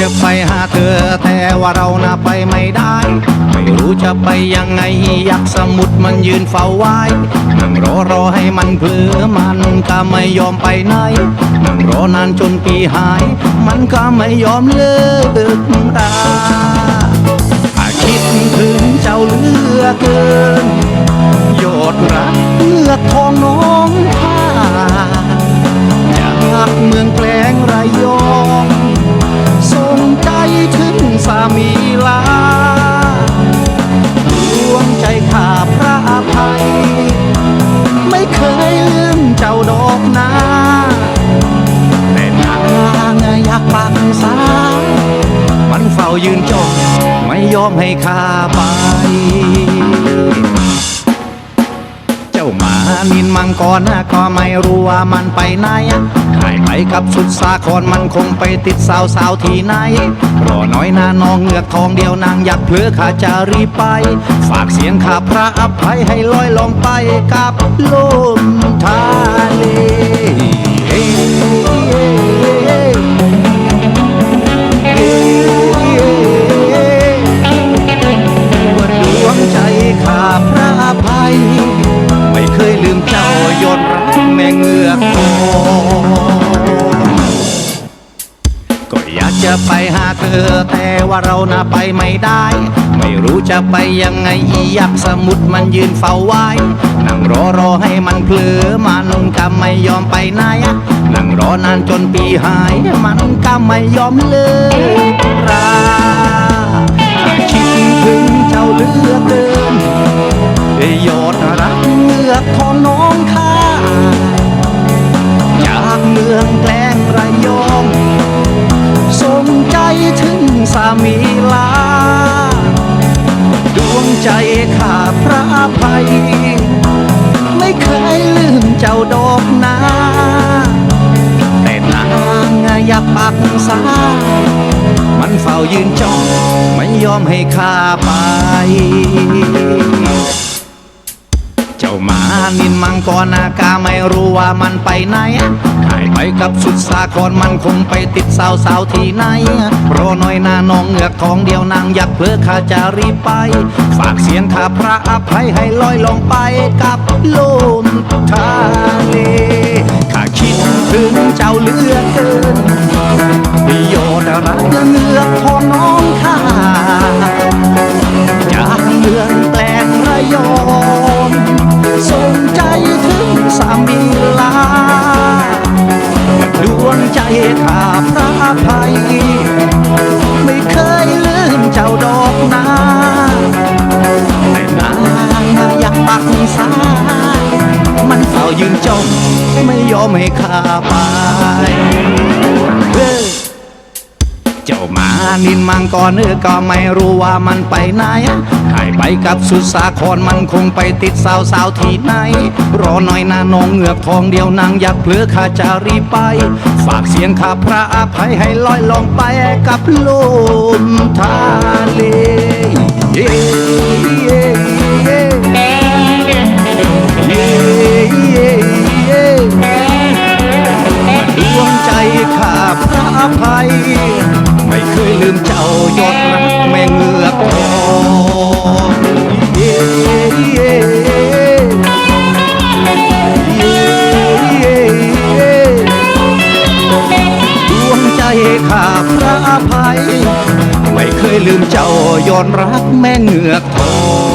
จะไปหาเธอแต่ว่าเราน่ะไปไม่ได้ ไม่รู้จะไปยังไงอยากสมุดมันยืนเฝ้าไว้นั่งรอรอให้มันเผลอมันก็ไม่ยอมไปไหนนั่งรอนานจนปีหาย มันก็ไม่ยอมเลิกราคิดถึงเจ้าเหลือเกินากปักษามันเฝ้ายืนจ้องไม่ยอมให้ข้าไป เจ้าหมานินมังกรนะก็ไม่รู้ว่ามันไปไหนหายไปกับสุดสาครมันคงไปติดสาวสาวที่ไหน รอน้อยนาน้องเงือกทองเดียวนางอยากเพลือข้าจะรีบไป ฝากเสียงข้าพระอภัยให้ลอยลองไปกับลมทะ จะไปหาเธอ แต่ว่าเราน่ะไปไม่ได้ ไม่รู้จะไปยังไงอียักษ์สมุทรมันยืนเฝ้าไว้ นั่งรอรอให้มันเผลอมันก็ไม่ยอมไปไหนนั่งรอนานจนปีหาย มันก็ไม่ยอมเลิกราคิดถึงเจ้าเลือกเกินยอดรักเงือกทองน้องข้าจากเมืองแกล ดอกนาแต่นางอยากปักษามันเฝ้ายืนจ้องไม่ยอมให้ข้าไป จ้ามานินมังกรนากาไม่รู้ว่ามันไปไหนหายไปกับสุดสาครมันคงไปติดสาวสาวๆที่ไหนรอหน่อยนาน้องเงือกทองเดียวนางอยากเพลอข้าจะรีบไป ฝากเสียงข้าพระอภัยให้ลอยลงไปกับลมทะเลข้าคิดถึงเจ้าเลือ ข้าพระอภัย ไม่เคยลืมเจ้าดอกนาแต่นางอยากปักสามันเฝ้ายืนจ้องไม่ยอมให้ข้าไป เจ้าหมานินมังกรเนื้อก็ไม่รู้ว่ามันไปไหนหายไปกับสุสาครมันคงไปติดสาวสาวที่ไหน รอหน่อยนะน้องเงือกทองเดียวนางอยากเพลือข้าจะรีบไป ฝากเสียงข้าพระอภัยให้ลอยลงไปกับลมทะเล ไม่เคยลืมเจ้าย้อนรักแม่เงือกทอง